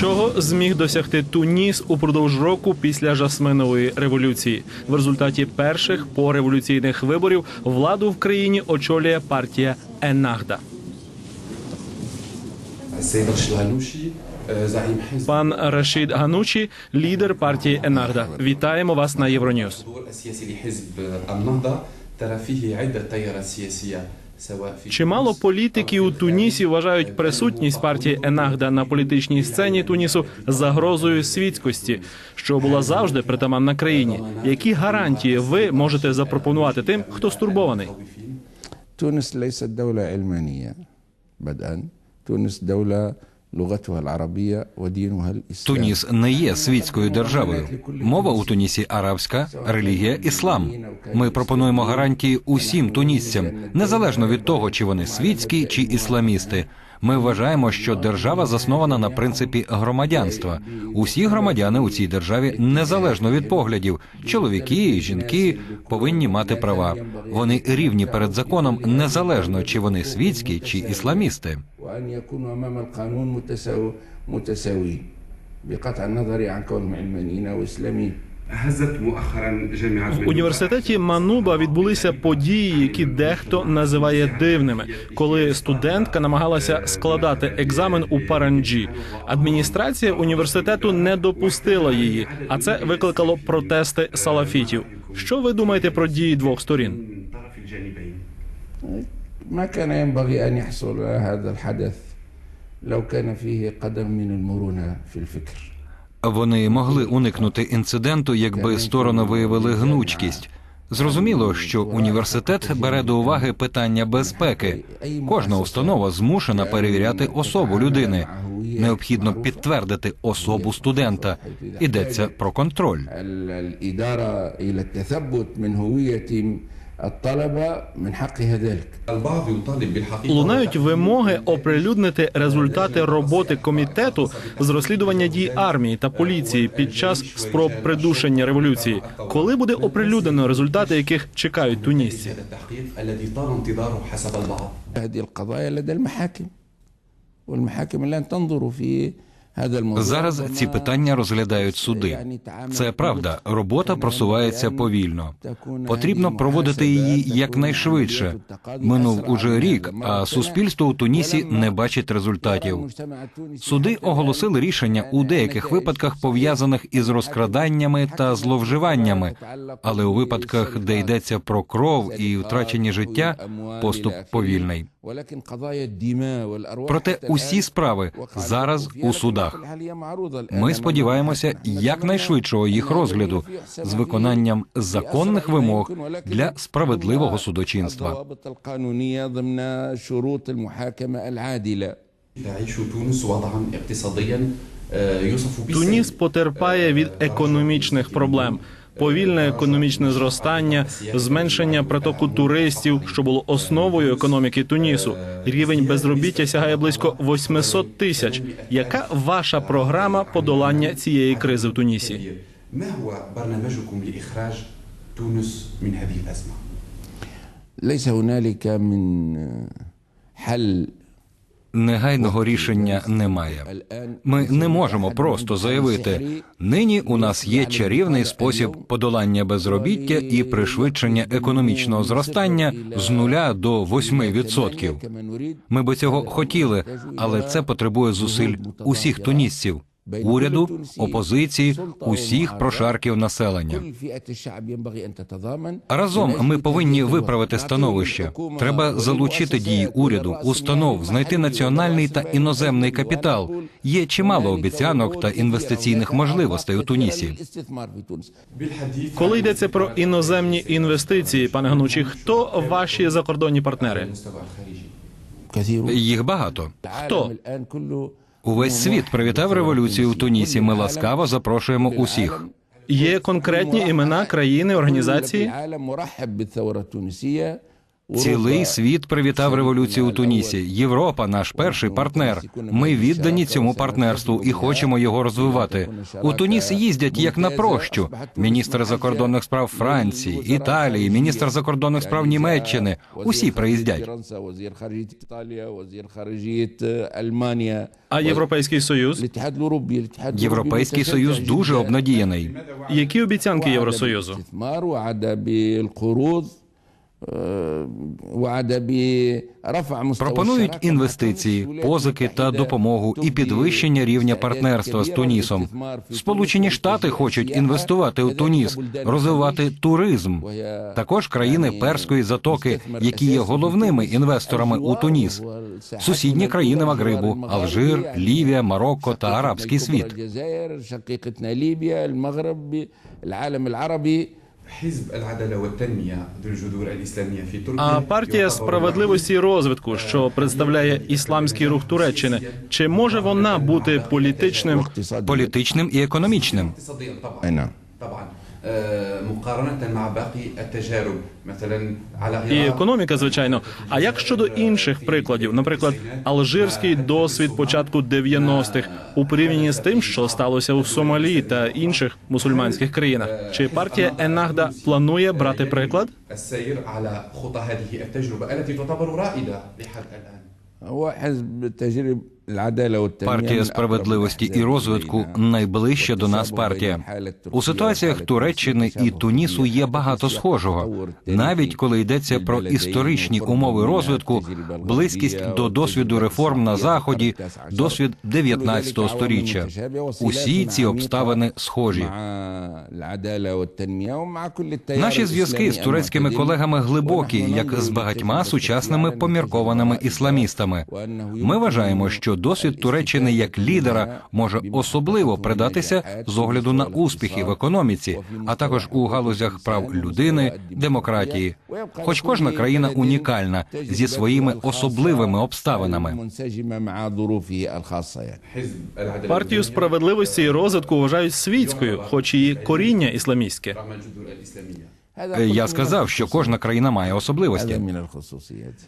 Чого зміг досягти Туніс упродовж року після жасминової революції? В результаті перших пореволюційних виборів владу в країні очолює партія Енагда. Пан Рашід Ганучі, лідер партії Енагда. Вітаємо вас на Євроньюз. Чимало політиків у Тунісі вважають присутність партії Енагда на політичній сцені Тунісу загрозою світськості, що була завжди притаманна країні. Які гарантії ви можете запропонувати тим, хто стурбований? Тунис лейса довла ельманія. Бадан Тунис довла Туніс не є світською державою. Мова у Тунісі арабська, релігія іслам. Ми пропонуємо гарантії усім тунісцям, незалежно від того, чи вони світські чи ісламісти. Ми вважаємо, що держава заснована на принципі громадянства. Усі громадяни у цій державі, незалежно від поглядів, чоловіки і жінки повинні мати права. Вони рівні перед законом, незалежно чи вони світські чи ісламісти. وأن يكونوا أمام القانون متساو متساويين بقطع النظر عن كونهم علمانيين أو إسلاميين هزت مؤخرا جامعة В університеті Мануба відбулися події, які дехто називає дивними, коли студентка намагалася складати екзамен у Паранджі. Адміністрація університету не допустила її, а це викликало протести салафітів. Що ви думаєте про дії двох сторін? طرف الجانبين ما كان ينبغي أن يحصل هذا الحدث لو كان فيه قدم من المرونة في الفكر Вони могли уникнути інциденту, якби сторони виявили гнучкість. Зрозуміло, що університет бере до уваги питання безпеки. Кожна установа змушена перевіряти особу людини. Необхідно підтвердити особу студента. Йдеться про контроль. ال- الإدارة إلى التثبت من هوية الطلبة من حقها ذلك البعض يطالب بالحقيقة Лунають вимоги оприлюднити результати роботи комітету з розслідування дій армії та поліції під час спроб придушення революції. Коли буде оприлюднено результати, яких чекають тунісці? هذا التحقيق الذي طال انتظاره حسب البعض هذه القضايا لدى المحاكم والمحاكم الآن تنظر في هذا الموضوع Зараз ці питання розглядають суди. Це правда. Робота просувається повільно. Потрібно проводити її якнайшвидше. Минув уже рік, а суспільство у Тунісі не бачить результатів. Суди оголосили рішення у деяких випадках пов'язаних із розкраданнями та зловживаннями, але у випадках, де йдеться про кров і втрачені життя, поступ повільний. Проте усі справи зараз у судах судах. Ми сподіваємося якнайшвидшого їх розгляду з виконанням законних вимог для справедливого судочинства. Туніс потерпає від економічних проблем Повільне економічне зростання, зменшення притоку туристів, що було основою економіки Тунісу. Рівень безробіття сягає близько 800 тисяч. Яка ваша програма подолання цієї кризи в Тунісі? ما هو برنامجكم لإخراج تونس من هذه الأزمة؟ ليس هنالك من حل Негайного рішення немає. Ми не можемо просто заявити нині у нас є чарівний спосіб подолання безробіття і пришвидшення економічного зростання з нуля до 8%. Ми би цього хотіли, але це потребує зусиль усіх тунісців, уряду, опозиції, усіх прошарків населення. Разом ми повинні виправити становище. Треба залучити дії уряду, установ, знайти національний та іноземний капітал. Є чимало обіцянок та інвестиційних можливостей у Тунісі. Коли йдеться про іноземні інвестиції, пане Гнучі, хто ваші закордонні партнери? Їх багато. Хто? Увесь світ привітав революцію в Тунісі. Ми ласкаво запрошуємо усіх. Є конкретні імена країни організації Цілий світ привітав революцію у Тунісі. Європа наш перший партнер. Ми віддані цьому партнерству і хочемо його розвивати. У Туніс їздять як на прощу. Міністр закордонних справ Франції, Італії, міністр закордонних справ Німеччини. Усі приїздять. А європейський союз Європейський союз дуже обнадіяний. Які обіцянки Євросоюзу? пропонують інвестиції, позики та допомогу і підвищення рівня партнерства з Тунісом. Сполучені Штати хочуть інвестувати у Туніс, розвивати туризм. Також країни перської затоки, які є головними інвесторами у Туніс, сусідні країни Магрибу, Алжир, Лівія, Марокко та Арабський світ. А партія справедливості і розвитку, що представляє ісламський рух Туреччини, чи може вона бути політичним? Політичним і економічним? І економіка, звичайно. А як щодо інших прикладів, наприклад, алжирський досвід початку 90-х у порівнянні з тим, що сталося у Сомалі та інших мусульманських країнах, чи партія Енагда планує брати приклад? Партія справедливості і розвитку найближча до нас партія. У ситуаціях Туреччини і Тунісу є багато схожого, навіть коли йдеться про історичні умови розвитку, близькість до досвіду реформ на заході, досвід 19-го сторіччя. Усі ці обставини схожі. Наші зв'язки з турецькими колегами глибокі, як з багатьма сучасними поміркованими ісламістами. Ми вважаємо, що досвід Туреччини як лідера може особливо придатися з огляду на успіхи в економіці, а також у галузях прав людини, демократії. Хоч кожна країна унікальна зі своїми особливими обставинами. Партію справедливості і розвитку вважають світською, хоч її коріння ісламістське. رغم الجذور الإسلامية Е, Я сказав, що кожна країна має особливості.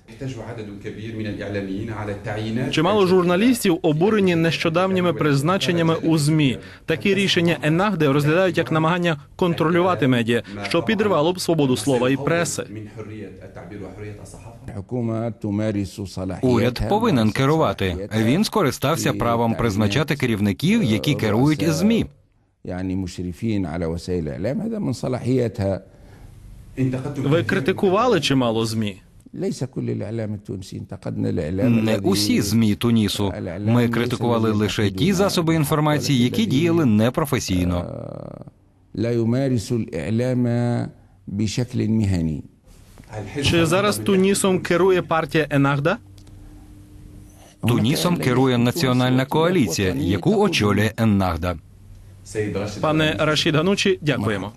يحتاج عدد كبير من الإعلاميين على التعيينات Чимало журналістів обурені нещодавніми призначеннями у змі. Такі рішення Енагди розглядають як намагання контролювати медіа, що підривало б свободу слова і преси. من حرية التعبير وحرية الصحافة Уряд повинен керувати. Він скористався правом призначати керівників, які керують змі. يعني مشرفين على وسائل الإعلام هذا من صلاحياتها انتقدتم ви критикували чимало змі. Не усі змі Тунісу. Ми критикували лише ті засоби інформації, які діяли непрофесійно. Чи зараз Тунісом керує партія Енагда? Тунісом керує національна коаліція, яку очолює Еннагда. Пане Рашід Ганучі, дякуємо.